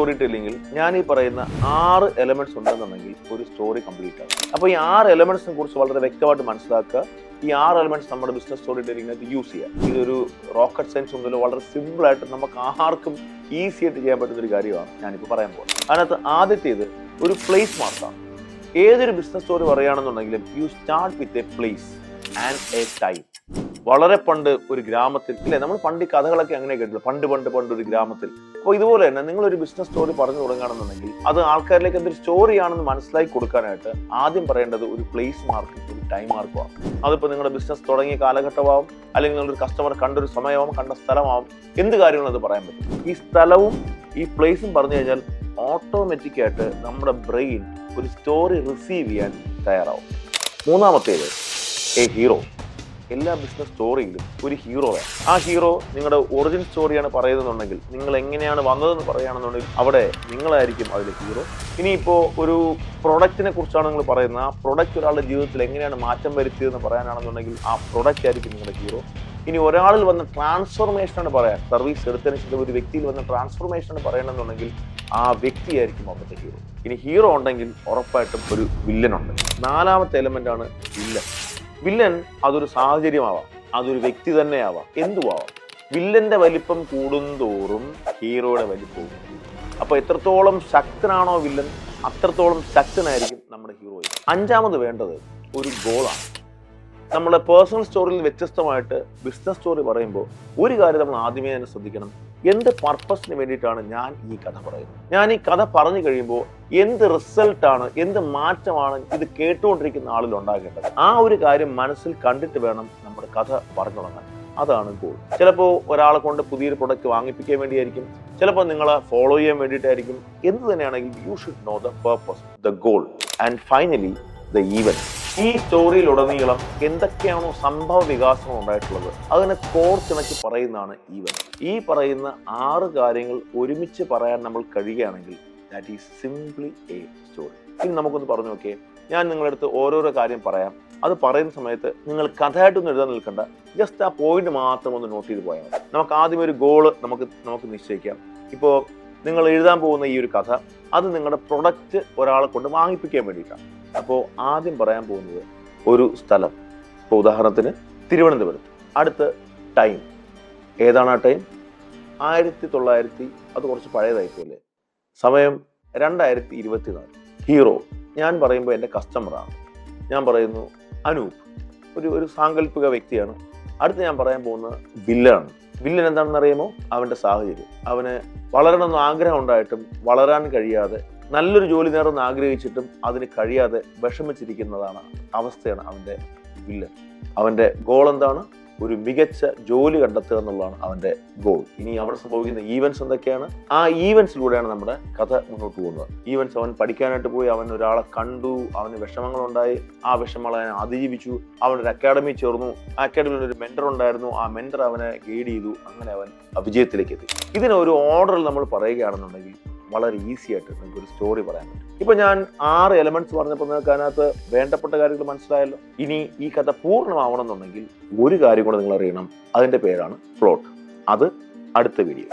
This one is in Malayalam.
സ്റ്റോറി ടെല്ലിങ്ങിൽ ഞാൻ ഈ പറയുന്ന ആറ് എലമെന്റ്സ് ഉണ്ടെന്നുണ്ടെങ്കിൽ ഒരു സ്റ്റോറി കംപ്ലീറ്റ് ആകും അപ്പോൾ ഈ ആറ് എലമെന്റ്സിനെ കുറിച്ച് വളരെ വ്യക്തമായിട്ട് മനസ്സിലാക്കുക. ഈ ആറ് എലമെന്റ്സ് നമ്മുടെ ബിസിനസ് സ്റ്റോറി ടെല്ലിങ്ങിനകത്ത് യൂസ് ചെയ്യുക. ഇതൊരു റോക്കറ്റ് സയൻസ് ഒന്നുമില്ല വളരെ സിമ്പിൾ ആയിട്ട് നമുക്ക് ആർക്കും ഈസി ആയിട്ട് ചെയ്യാൻ പറ്റുന്ന ഒരു കാര്യമാണ് ഞാനിപ്പോൾ പറയാൻ പോകുന്നത്. അതിനകത്ത് ആദ്യത്തേത് ഒരു പ്ലേസ് മാർക്കാണ് ഏതൊരു business story പറയുകയാണെന്നുണ്ടെങ്കിലും you start with a place and a time വളരെ പണ്ട് ഒരു ഗ്രാമത്തിൽ ഇല്ലേ? നമ്മൾ പണ്ട് കഥകളൊക്കെ അങ്ങനെ കേട്ടില്ല പണ്ട് പണ്ട് പണ്ട് ഒരു ഗ്രാമത്തിൽ. അപ്പോൾ ഇതുപോലെ തന്നെ നിങ്ങൾ ഒരു ബിസിനസ് സ്റ്റോറി പറഞ്ഞു തുടങ്ങുകയാണെന്നുണ്ടെങ്കിൽ അത് ആൾക്കാരിലേക്ക് എന്തൊരു സ്റ്റോറിയാണെന്ന് മനസ്സിലാക്കി കൊടുക്കാനായിട്ട് ആദ്യം പറയേണ്ടത് ഒരു പ്ലേസ് മാർക്ക് ഒരു ടൈം മാർക്കുമാണ് അതിപ്പോൾ നിങ്ങളുടെ ബിസിനസ് തുടങ്ങിയ കാലഘട്ടമാവും അല്ലെങ്കിൽ നിങ്ങളൊരു കസ്റ്റമർ കണ്ടൊരു സമയമാവും കണ്ട സ്ഥലമാവും. എന്ത് കാര്യങ്ങളും അത് പറയാൻ പറ്റും? ഈ സ്ഥലവും ഈ പ്ലേസും പറഞ്ഞു കഴിഞ്ഞാൽ ഓട്ടോമാറ്റിക്കായിട്ട് നമ്മുടെ ബ്രെയിൻ ഒരു സ്റ്റോറി റിസീവ് ചെയ്യാൻ തയ്യാറാവും. മൂന്നാമത്തേത് എ ഹീറോ എല്ലാ ബിസിനസ് സ്റ്റോറിയിലും ഒരു ഹീറോ വേണം. ആ ഹീറോ നിങ്ങളുടെ ഒറിജിൻ സ്റ്റോറിയാണ് പറയുന്നുണ്ടെങ്കിൽ നിങ്ങൾ എങ്ങനെയാണ് വന്നതെന്ന് പറയുകയാണെന്നുണ്ടെങ്കിൽ അവിടെ നിങ്ങളായിരിക്കും അതിലെ ഹീറോ ഇനിയിപ്പോൾ ഒരു പ്രൊഡക്റ്റിനെ കുറിച്ചാണ് നിങ്ങൾ പറയുന്നത്. ആ പ്രൊഡക്റ്റ് ഒരാളുടെ ജീവിതത്തിൽ എങ്ങനെയാണ് മാറ്റം വരുത്തിയതെന്ന് പറയാനാണെന്നുണ്ടെങ്കിൽ ആ പ്രൊഡക്റ്റ് ആയിരിക്കും നിങ്ങളുടെ ഹീറോ ഇനി ഒരാളിൽ വന്ന ട്രാൻസ്ഫോർമേഷനാണ് പറയാൻ സർവീസ് എടുത്തതിന് ശേഷം ഒരു വ്യക്തിയിൽ വന്ന ട്രാൻസ്ഫോർമേഷനാണ് പറയണമെന്നുണ്ടെങ്കിൽ ആ വ്യക്തിയായിരിക്കും അവിടുത്തെ ഹീറോ ഇനി ഹീറോ ഉണ്ടെങ്കിൽ ഉറപ്പായിട്ടും ഒരു വില്ലനുണ്ട് നാലാമത്തെ എലമെന്റ് ആണ് വില്ലൻ വില്ലൻ അതൊരു സാഹചര്യമാവാം. അതൊരു വ്യക്തി തന്നെ ആവാം എന്തുവാവാം? വില്ലന്റെ വലിപ്പം കൂടുന്തോറും ഹീറോയുടെ വലിപ്പവും. അപ്പൊ എത്രത്തോളം ശക്തനാണോ വില്ലൻ അത്രത്തോളം ശക്തനായിരിക്കും നമ്മുടെ ഹീറോ അഞ്ചാമത് വേണ്ടത് ഒരു ഗോളാണ്. നമ്മുടെ പേഴ്സണൽ സ്റ്റോറിയിൽ വ്യത്യസ്തമായിട്ട് ബിസിനസ് സ്റ്റോറി പറയുമ്പോൾ ഒരു കാര്യം നമ്മൾ ആദ്യമേ തന്നെ ശ്രദ്ധിക്കണം. എന്ത് പർപ്പസിന് വേണ്ടിയിട്ടാണ് ഞാൻ ഈ കഥ പറയുന്നത്? ഞാൻ ഈ കഥ പറഞ്ഞു കഴിയുമ്പോൾ എന്ത് റിസൾട്ടാണ് എന്ത് മാറ്റമാണ് ഇത് കേട്ടുകൊണ്ടിരിക്കുന്ന ആളിൽ ഉണ്ടാകേണ്ടത്? ആ ഒരു കാര്യം മനസ്സിൽ കണ്ടിട്ട് വേണം നമ്മുടെ കഥ പറഞ്ഞു തുടങ്ങാൻ. അതാണ് ഗോൾ ചിലപ്പോൾ ഒരാളെ കൊണ്ട് പുതിയൊരു പ്രൊഡക്റ്റ് വാങ്ങിപ്പിക്കാൻ വേണ്ടിയായിരിക്കും. ചിലപ്പോൾ നിങ്ങളെ ഫോളോ ചെയ്യാൻ വേണ്ടിയിട്ടായിരിക്കും. എന്ത് തന്നെയാണെങ്കിൽ you should know the purpose the goal and finally the even ഈ സ്റ്റോറിയിലുടനീളം എന്തൊക്കെയാണോ സംഭവ വികാസം ഉണ്ടായിട്ടുള്ളത് അതിനെ കോർത്തിണക്കി പറയുന്നതാണ് ഈവൻ ഈ പറയുന്ന ആറ് കാര്യങ്ങൾ ഒരുമിച്ച് പറയാൻ നമ്മൾ കഴിയുകയാണെങ്കിൽ that is simply a story ഇനി നമുക്കൊന്ന് പറഞ്ഞു നോക്കിയേ. ഞാൻ നിങ്ങളുടെ അടുത്ത് ഓരോരോ കാര്യം പറയാം. അത് പറയുന്ന സമയത്ത് നിങ്ങൾ കഥയായിട്ടൊന്നും എഴുതാൻ നിൽക്കണ്ട. ജസ്റ്റ് ആ പോയിന്റ് മാത്രം ഒന്ന് നോട്ട് ചെയ്ത് പോയാൽ നമുക്ക് ആദ്യം ഒരു ഗോൾ നമുക്ക് നമുക്ക് നിശ്ചയിക്കാം. ഇപ്പോൾ നിങ്ങൾ എഴുതാൻ പോകുന്ന ഈ ഒരു കഥ അത് നിങ്ങളുടെ പ്രൊഡക്റ്റ് ഒരാളെ കൊണ്ട് വാങ്ങിപ്പിക്കാൻ വേണ്ടിയിട്ടാണ്. അപ്പോൾ ആദ്യം പറയാൻ പോകുന്നത് ഒരു സ്ഥലം. ഇപ്പോൾ ഉദാഹരണത്തിന് തിരുവനന്തപുരത്ത് അടുത്ത ടൈം. ഏതാണ് ആ ടൈം? ആയിരത്തി തൊള്ളായിരത്തി അത് കുറച്ച് പഴയതായിപ്പോലെ സമയം രണ്ടായിരത്തി ഇരുപത്തിനാല് ഹീറോ ഞാൻ പറയുമ്പോൾ എന്റെ കസ്റ്റമറാണ് ഞാൻ പറയുന്നു അനൂപ്. ഒരു ഒരു സാങ്കല്പിക വ്യക്തിയാണ്. അടുത്ത് ഞാൻ പറയാൻ പോകുന്നത് വില്ലനാണ്. വില്ലൻ എന്താണെന്ന് അറിയുമോ അവന്റെ സാഹചര്യം. അവന് വളരണമെന്ന് ആഗ്രഹം ഉണ്ടായിട്ടും വളരാൻ കഴിയാതെ നല്ലൊരു ജോലി നേടുമെന്ന് ആഗ്രഹിച്ചിട്ടും അതിന് കഴിയാതെ വിഷമിച്ചിരിക്കുന്നതാണ് അവസ്ഥയാണ് അവന്റെ വില്ലൻ അവന്റെ ഗോൾ എന്താണ്? ഒരു മികച്ച ജോലി കണ്ടെത്തുക എന്നുള്ളതാണ് അവന്റെ ഗോൾ ഇനി അവിടെ സംഭവിക്കുന്ന ഈവൻസ് എന്തൊക്കെയാണ്? ആ ഈവൻസിലൂടെയാണ് നമ്മുടെ കഥ മുന്നോട്ട് പോകുന്നത്. ഈവൻസ് അവൻ പഠിക്കാനായിട്ട് പോയി അവൻ ഒരാളെ കണ്ടു അവന് വിഷമങ്ങളുണ്ടായി. ആ വിഷമങ്ങളെ അവനെ അതിജീവിച്ചു. അവൻ ഒരു അക്കാഡമി ചേർന്നു. ആ അക്കാഡമിയിൽ ഒരു മെന്റർ ഉണ്ടായിരുന്നു. ആ മെന്റർ അവനെ ഗൈഡ് ചെയ്തു. അങ്ങനെ അവൻ വിജയത്തിലേക്ക് എത്തി. ഇതിനൊരു ഓർഡറിൽ നമ്മൾ പറയുകയാണെന്നുണ്ടെങ്കിൽ വളരെ ഈസി ആയിട്ട് നിങ്ങൾക്ക് ഒരു സ്റ്റോറി പറയാൻ പറ്റും. ഇപ്പൊ ഞാൻ ആറ് എലമെന്റ്സ് പറഞ്ഞപ്പോൾ നിങ്ങൾക്ക് അതിനകത്ത് വേണ്ടപ്പെട്ട കാര്യങ്ങൾ മനസ്സിലായല്ലോ. ഇനി ഈ കഥ പൂർണമാവണം എന്നുണ്ടെങ്കിൽ ഒരു കാര്യം കൂടെ നിങ്ങൾ അറിയണം അതിന്റെ പേരാണ് പ്ലോട്ട് അത് അടുത്ത വീഡിയോ